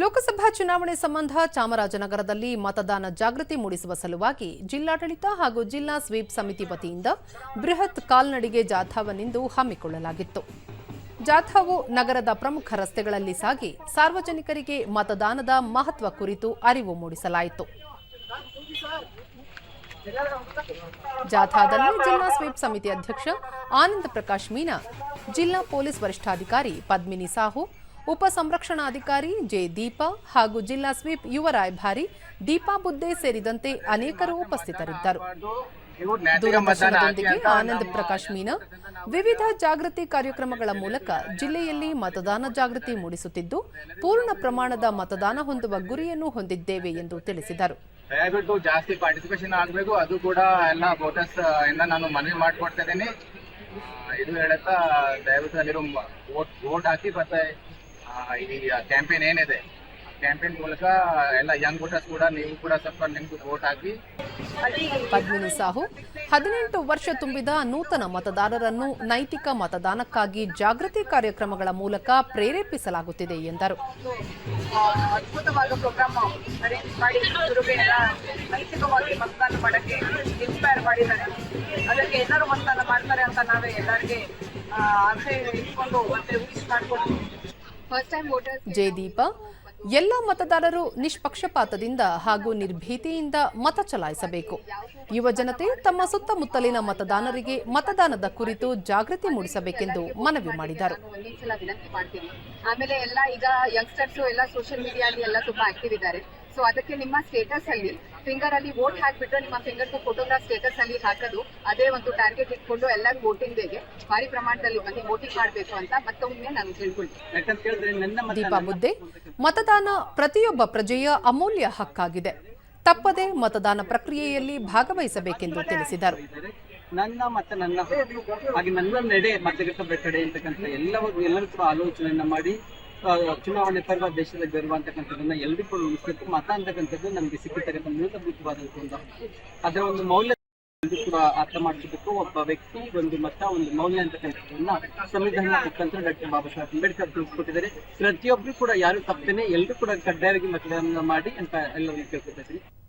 ಲೋಕಸಭಾ ಚುನಾವಣೆ ಸಂಬಂಧ ಚಾಮರಾಜನಗರದಲ್ಲಿ ಮತದಾನ ಜಾಗೃತಿ ಮೂಡಿಸುವ ಸಲುವಾಗಿ ಜಿಲ್ಲಾಡಳಿತ ಹಾಗೂ ಜಿಲ್ಲಾ ಸ್ವೀಪ್ ಸಮಿತಿ ವತಿಯಿಂದ ಬೃಹತ್ ಕಾಲ್ನಡಿಗೆ ಜಾಥಾವನ್ನಿಂದು ಹಮ್ಮಿಕೊಳ್ಳಲಾಗಿತ್ತು. ಜಾಥಾವು ನಗರದ ಪ್ರಮುಖ ರಸ್ತೆಗಳಲ್ಲಿ ಸಾಗಿ ಸಾರ್ವಜನಿಕರಿಗೆ ಮತದಾನದ ಮಹತ್ವ ಕುರಿತು ಅರಿವು ಮೂಡಿಸಲಾಯಿತು. ಜಾಥಾದಲ್ಲಿ ಜಿಲ್ಲಾ ಸ್ವೀಪ್ ಸಮಿತಿ ಅಧ್ಯಕ್ಷ ಆನಂದ ಪ್ರಕಾಶ್ ಮೀನಾ, ಜಿಲ್ಲಾ ಪೊಲೀಸ್ ವರಿಷ್ಠಾಧಿಕಾರಿ ಪದ್ಮಿನಿ ಸಾಹು ಉಪ ಸಂರಕ್ಷಣಾಧಿಕಾರಿ ಜೆ ದೀಪಾ ಹಾಗೂ ಜಿಲ್ಲಾ ಸ್ವೀಪ್ ಯುವ ರಾಯಭಾರಿ ದೀಪಾ ಬುದ್ದೆ ಸೇರಿದಂತೆ ಅನೇಕರು ಉಪಸ್ಥಿತರಿದ್ದರು. ದೂರದರ್ಶನದೊಂದಿಗೆ ಆನಂದ್ ಪ್ರಕಾಶ್ ಮೀನಾ, ವಿವಿಧ ಜಾಗೃತಿ ಕಾರ್ಯಕ್ರಮಗಳ ಮೂಲಕ ಜಿಲ್ಲೆಯಲ್ಲಿ ಮತದಾನ ಜಾಗೃತಿ ಮೂಡಿಸುತ್ತಿದ್ದು, ಪೂರ್ಣ ಪ್ರಮಾಣದ ಮತದಾನ ಹೊಂದುವ ಗುರಿಯನ್ನು ಹೊಂದಿದ್ದೇವೆ ಎಂದು ತಿಳಿಸಿದರು. ದಯವಿಟ್ಟು ಜಾಸ್ತಿ ಪಾರ್ಟಿಸಿಪೇಷನ್ ಆಗಬೇಕು. ಅದು ಕೂಡ ಎಲ್ಲ ವೋಟರ್ಸ್ ಇಂದ ನಾನು ಮನವಿ ಮಾಡ್ಕೊಡ್ತಾ ಇದ್ದೀನಿ. ಇದು ಹೇಳುತ್ತಾ ದಯವಿಟ್ಟು ಅಲ್ಲಿರೋ ವೋಟ್ ವೋಟ್ ಹಾಕಿ ಮತ್ತೆ ಈ ಕ್ಯಾಂಪೇನ್ ಏನಿದೆ? ಕ್ಯಾಂಪೇನ್ ಮೂಲಕ ಎಲ್ಲ ಯಂಗ್ ವೋಟರ್ಸ್ ಕೂಡ ನೀವು ಕೂಡ ಸ್ವಲ್ಪ ನಿಮ್ಗೆ ವೋಟ್ ಹಾಕಿ. ಪದ್ಮಿನಿ ಸಾಹು ಹದಿನೆಂಟು ವರ್ಷ ತುಂಬಿದ ನೂತನ ಮತದಾರರನ್ನು ನೈತಿಕ ಮತದಾನಕ್ಕಾಗಿ ಜಾಗೃತಿ ಕಾರ್ಯಕ್ರಮಗಳ ಮೂಲಕ ಪ್ರೇರೇಪಿಸಲಾಗುತ್ತಿದೆ ಎಂದರು. ಆ, ಅದ್ಭುತವಾದ ಪ್ರೋಗ್ರಾಮ್ ಅರೇಂಜ್ ಮಾಡಿ ನೈತಿಕವಾಗಿ ಮತದಾನ ಮಾಡಕ್ಕೆ ಇನ್ಸ್ಪೈರ್ ಮಾಡಿದ್ದಾರೆ. ಅದಕ್ಕೆ ಎಲ್ಲರೂ ಮತದಾನ ಮಾಡ್ತಾರೆ ಅಂತ ನಾವೇ ಎಲ್ಲರಿಗೆ ಆಸೆ ಇಟ್ಕೊಂಡು ಮತ್ತೆ ವಿಶ್ ಮಾಡ್ಕೊಂಡು ಜಯದೀಪ, ಎಲ್ಲ ಮತದಾರರು ನಿಷ್ಪಕ್ಷಪಾತದಿಂದ ಹಾಗೂ ನಿರ್ಭೀತಿಯಿಂದ ಮತ ಚಲಾಯಿಸಬೇಕು. ಯುವ ಜನತೆ ತಮ್ಮ ಸುತ್ತಮುತ್ತಲಿನ ಮತದಾನರಿಗೆ ಮತದಾನದ ಕುರಿತು ಜಾಗೃತಿ ಮೂಡಿಸಬೇಕೆಂದು ಮನವಿ ಮಾಡಿದರು. ಆಮೇಲೆ ಎಲ್ಲ ಈಗ ಯಂಗ್ಸ್ಟರ್ಸ್ ಎಲ್ಲ ಸೋಷಿಯಲ್ ಮೀಡಿಯಾ ಅಲ್ಲಿ ಎಲ್ಲ ತುಂಬಾ ಆಕ್ಟಿವ್ ಇದ್ದಾರೆ. ಸೊ ಅದಕ್ಕೆ ನಿಮ್ಮ ಸ್ಟೇಟಸ್ ಅಲ್ಲಿ ಫಿಂಗರ್ ಅಲ್ಲಿ ವೋಟ್ ಹಾಕ್ಬಿಟ್ರೆ ನಿಮ್ಮ ಫಿಂಗರ್ ಫೋಟೋಗ್ರಾಫ್ ಸ್ಟೇಟಸ್ ಅಲ್ಲಿ ಹಾಕೋದು. ಅದೇ ಒಂದು ಟಾರ್ಗೆಟ್ ಇಟ್ಕೊಂಡು ಎಲ್ಲರೂ ವೋಟಿಂಗ್ ಡೇಗೆ ಭಾರಿ ಪ್ರಮಾಣದಲ್ಲಿ ಬಂದು ವೋಟಿಂಗ್ ಮಾಡಬೇಕು ಅಂತ ಮತ್ತೊಮ್ಮೆ ನಾನು ತಿಳ್ಕೊಳ್ತೀನಿ ಮತ ದೀಪಾ ಮುದ್ದೆ ಮತದಾನ ಪ್ರತಿಯೊಬ್ಬ ಪ್ರಜೆಯ ಅಮೂಲ್ಯ ಹಕ್ಕಾಗಿದೆ. ತಪ್ಪದೆ ಮತದಾನ ಪ್ರಕ್ರಿಯೆಯಲ್ಲಿ ಭಾಗವಹಿಸಬೇಕೆಂದು ತಿಳಿಸಿದರು. ನನ್ನ ಮತ್ತೆ ನನ್ನ ಹಾಗೆ ನನ್ನ ನಡೆ ಮತಗಟ್ಟಬ ಬೆಟ್ಟಡೆ ಅಂತಕ್ಕಂಥ ಎಲ್ಲವೂ ಎಲ್ಲರೂ ಕೂಡ ಆಲೋಚನೆಯನ್ನ ಮಾಡಿ ಚುನಾವಣೆ ಪರ್ವ ದೇಶದ ಗರ್ವ ಅಂತಕ್ಕಂಥದ್ದನ್ನ ಎಲ್ರಿಗೂ ಕೂಡ ಉಳಿಸ್ಬೇಕು. ಮತ ಅಂತಕ್ಕಂಥದ್ದು ನಮ್ಗೆ ಸಿಕ್ಕಿರ್ತಕ್ಕಂಥ ಮೂಲಭೂತವಾದಂಥ ಒಂದು ಅದರ ಒಂದು ಮೌಲ್ಯ ಕೂಡ ಅರ್ಥ ಮಾಡಿಸಬೇಕು ಒಬ್ಬ ವ್ಯಕ್ತಿ ಒಂದು ಮತ, ಒಂದು ಮೌಲ್ಯ ಅಂತಕ್ಕಂಥದ್ದನ್ನ ಸಂವಿಧಾನ ಮುಖಾಂತರ ಡಾಕ್ಟರ್ ಬಾಬಾ ಸಾಹೇಬ್ ಅಂಬೇಡ್ಕರ್ ತಿಳಿಸ್ಕೊಟ್ಟಿದ್ದಾರೆ. ಪ್ರತಿಯೊಬ್ರು ಕೂಡ ಯಾರು ತಪ್ಪೇನೆ ಎಲ್ಲರೂ ಕೂಡ ಕಡ್ಡಾಯವಾಗಿ ಮತದಾನ ಮಾಡಿ ಅಂತ ಎಲ್ಲರಿಗೂ ಕೇಳ್ಕೊತಾ